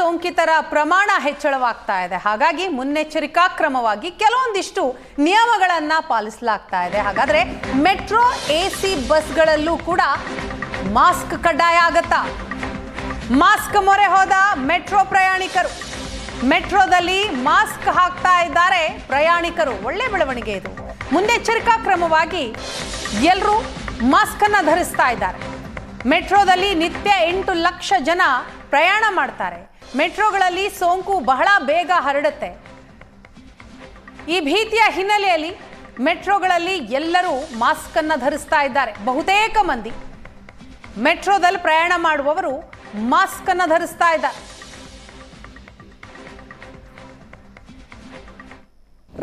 ಸೋಂಕಿತರ ಪ್ರಮಾಣ ಹೆಚ್ಚಳವಾಗ್ತಾ ಇದೆ. ಹಾಗಾಗಿ ಮುನ್ನೆಚ್ಚರಿಕಾ ಕ್ರಮವಾಗಿ ಕೆಲವೊಂದಿಷ್ಟು ನಿಯಮಗಳನ್ನ ಪಾಲಿಸಲಾಗ್ತಾ ಇದೆ. ಹಾಗಾದ್ರೆ ಮೆಟ್ರೋ ಎ ಸಿ ಬಸ್ಗಳಲ್ಲೂ ಕೂಡ ಮಾಸ್ಕ್ ಕಡ್ಡಾಯ ಆಗತ್ತಾ? ಮಾಸ್ಕ್ ಮೊರೆ ಹೋದ ಮೆಟ್ರೋ ಪ್ರಯಾಣಿಕರು. ಮೆಟ್ರೋದಲ್ಲಿ ಮಾಸ್ಕ್ ಹಾಕ್ತಾ ಇದ್ದಾರೆ ಪ್ರಯಾಣಿಕರು. ಒಳ್ಳೆ ಬೆಳವಣಿಗೆ ಇದು. ಮುನ್ನೆಚ್ಚರಿಕಾ ಕ್ರಮವಾಗಿ ಎಲ್ಲರೂ ಮಾಸ್ಕ್ ಅನ್ನ ಧರಿಸ್ತಾ ಇದ್ದಾರೆ. ಮೆಟ್ರೋದಲ್ಲಿ ನಿತ್ಯ ಎಂಟು ಲಕ್ಷ ಜನ ಪ್ರಯಾಣ ಮಾಡ್ತಾರೆ. ಮೆಟ್ರೋಗಳಲ್ಲಿ ಸೋಂಕು ಬಹಳ ಬೇಗ ಹರಡುತ್ತೆ. ಈ ಭೀತಿಯ ಹಿನ್ನೆಲೆಯಲ್ಲಿ ಮೆಟ್ರೋಗಳಲ್ಲಿ ಎಲ್ಲರೂ ಮಾಸ್ಕ್ ಅನ್ನು ಧರಿಸ್ತಾ ಇದ್ದಾರೆ. ಬಹುತೇಕ ಮಂದಿ ಮೆಟ್ರೋದಲ್ಲಿ ಪ್ರಯಾಣ ಮಾಡುವವರು ಮಾಸ್ಕ್ ಅನ್ನು ಧರಿಸ್ತಾ ಇದ್ದಾರೆ.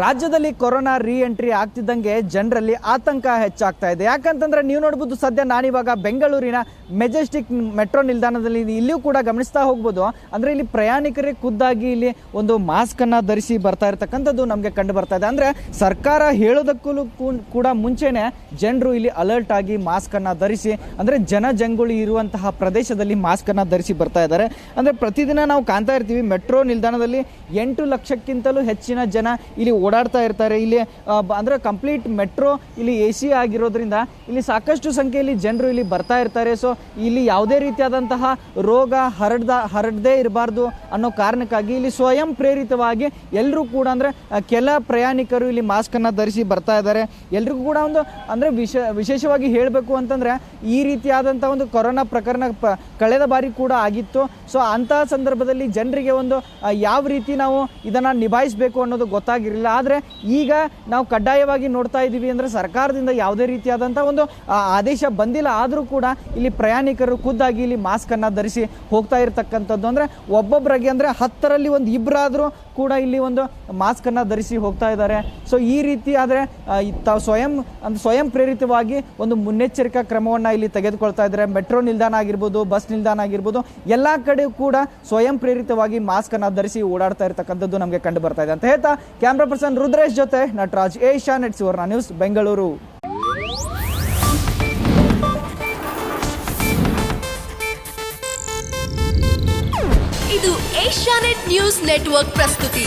ರಾಜ್ಯದಲ್ಲಿ ಕೊರೋನಾ ರೀ ಎಂಟ್ರಿ ಆಗ್ತಿದ್ದಂಗೆ ಜನರಲ್ಲಿ ಆತಂಕ ಹೆಚ್ಚಾಗ್ತಾ ಇದೆ. ಯಾಕಂತಂದ್ರೆ ನೀವು ನೋಡ್ಬೋದು ಸದ್ಯ ನಾನಿವಾಗ ಬೆಂಗಳೂರಿನ ಮೆಜೆಸ್ಟಿಕ್ ಮೆಟ್ರೋ ನಿಲ್ದಾಣದಲ್ಲಿ ಇಲ್ಲಿಯೂ ಕೂಡ ಗಮನಿಸ್ತಾ ಹೋಗ್ಬೋದು. ಅಂದ್ರೆ ಇಲ್ಲಿ ಪ್ರಯಾಣಿಕರೇ ಖುದ್ದಾಗಿ ಇಲ್ಲಿ ಒಂದು ಮಾಸ್ಕ್ ಅನ್ನ ಧರಿಸಿ ಬರ್ತಾ ಇರತಕ್ಕಂಥದ್ದು ನಮಗೆ ಕಂಡು ಬರ್ತಾ ಇದೆ. ಅಂದ್ರೆ ಸರ್ಕಾರ ಹೇಳೋದಕ್ಕೂ ಕೂಡ ಮುಂಚೆನೆ ಜನರು ಇಲ್ಲಿ ಅಲರ್ಟ್ ಆಗಿ ಮಾಸ್ಕ್ ಅನ್ನ ಧರಿಸಿ, ಅಂದ್ರೆ ಜನ ಜಂಗುಳಿ ಇರುವಂತಹ ಪ್ರದೇಶದಲ್ಲಿ ಮಾಸ್ಕ್ ಅನ್ನ ಧರಿಸಿ ಬರ್ತಾ ಇದ್ದಾರೆ. ಅಂದ್ರೆ ಪ್ರತಿದಿನ ನಾವು ಕಾಣ್ತಾ ಇರ್ತೀವಿ, ಮೆಟ್ರೋ ನಿಲ್ದಾಣದಲ್ಲಿ ಎಂಟು ಲಕ್ಷಕ್ಕಿಂತಲೂ ಹೆಚ್ಚಿನ ಜನ ಇಲ್ಲಿ ಓಡಾಡ್ತಾ ಇರ್ತಾರೆ. ಇಲ್ಲಿ ಅಂದರೆ ಕಂಪ್ಲೀಟ್ ಮೆಟ್ರೋ ಇಲ್ಲಿ ಎ ಸಿ ಆಗಿರೋದ್ರಿಂದ ಇಲ್ಲಿ ಸಾಕಷ್ಟು ಸಂಖ್ಯೆಯಲ್ಲಿ ಜನರು ಇಲ್ಲಿ ಬರ್ತಾ ಇರ್ತಾರೆ. ಸೊ ಇಲ್ಲಿ ಯಾವುದೇ ರೀತಿಯಾದಂತಹ ರೋಗ ಹರಡ್ದ, ಹರಡದೇ ಇರಬಾರ್ದು ಅನ್ನೋ ಕಾರಣಕ್ಕಾಗಿ ಇಲ್ಲಿ ಸ್ವಯಂ ಪ್ರೇರಿತವಾಗಿ ಎಲ್ಲರೂ ಕೂಡ ಅಂದ್ರೆ ಕೆಲ ಪ್ರಯಾಣಿಕರು ಇಲ್ಲಿ ಮಾಸ್ಕನ್ನು ಧರಿಸಿ ಬರ್ತಾ ಇದ್ದಾರೆ. ಎಲ್ರಿಗೂ ಕೂಡ ಒಂದು, ಅಂದರೆ ವಿಶ, ವಿಶೇಷವಾಗಿ ಹೇಳಬೇಕು ಅಂತಂದ್ರೆ, ಈ ರೀತಿಯಾದಂಥ ಒಂದು ಕೊರೋನಾ ಪ್ರಕರಣ ಪ, ಕಳೆದ ಬಾರಿ ಕೂಡ ಆಗಿತ್ತು. ಸೊ ಅಂತಹ ಸಂದರ್ಭದಲ್ಲಿ ಜನರಿಗೆ ಒಂದು ಯಾವ ರೀತಿ ನಾವು ಇದನ್ನು ನಿಭಾಯಿಸಬೇಕು ಅನ್ನೋದು ಗೊತ್ತಾಗಿರಲಿಲ್ಲ. ಆದರೆ ಈಗ ನಾವು ಕಡ್ಡಾಯವಾಗಿ ನೋಡ್ತಾ ಇದ್ದೀವಿ ಅಂದ್ರೆ ಸರ್ಕಾರದಿಂದ ಯಾವುದೇ ರೀತಿಯಾದಂಥ ಒಂದು ಆದೇಶ ಬಂದಿಲ್ಲ. ಆದರೂ ಕೂಡ ಇಲ್ಲಿ ಪ್ರಯಾಣಿಕರು ಖುದ್ದಾಗಿ ಇಲ್ಲಿ ಮಾಸ್ಕ್ ಅನ್ನ ಧರಿಸಿ ಹೋಗ್ತಾ ಇರತಕ್ಕಂಥದ್ದು ಅಂದ್ರೆ ಒಬ್ಬೊಬ್ಬರಿಗೆ ಅಂದ್ರೆ ಹತ್ತರಲ್ಲಿ ಒಂದು ಇಬ್ಬರಾದರೂ ಕೂಡ ಇಲ್ಲಿ ಒಂದು ಮಾಸ್ಕ್ ಅನ್ನ ಧರಿಸಿ ಹೋಗ್ತಾ ಇದ್ದಾರೆ. ಸೊ ಈ ರೀತಿ ಆದರೆ ಸ್ವಯಂ, ಅಂದರೆ ಸ್ವಯಂ ಪ್ರೇರಿತವಾಗಿ ಒಂದು ಮುನ್ನೆಚ್ಚರಿಕಾ ಕ್ರಮವನ್ನ ಇಲ್ಲಿ ತೆಗೆದುಕೊಳ್ತಾ ಇದ್ದಾರೆ. ಮೆಟ್ರೋ ನಿಲ್ದಾಣ ಆಗಿರ್ಬೋದು, ಬಸ್ ನಿಲ್ದಾಣ ಆಗಿರ್ಬೋದು, ಎಲ್ಲಾ ಕಡೆ ಕೂಡ ಸ್ವಯಂ ಪ್ರೇರಿತವಾಗಿ ಮಾಸ್ಕನ್ನು ಧರಿಸಿ ಓಡಾಡ್ತಾ ಇರತಕ್ಕಂಥದ್ದು ನಮಗೆ ಕಂಡು ಬರ್ತಾ ಇದೆ. ಅಂತ ಹೇಳ್ತಾ, ಕ್ಯಾಮ್ರಾ ಪರ್ಸನ್ ರುದ್ರೇಶ್ ಜೊತೆ Nataraj Asia net Suvarna news Bengaluru ಇದು ಏಷ್ಯಾನೆಟ್ ನ್ಯೂಸ್ ನೆಟ್ವರ್ಕ್ ಪ್ರಸ್ತುತಿ.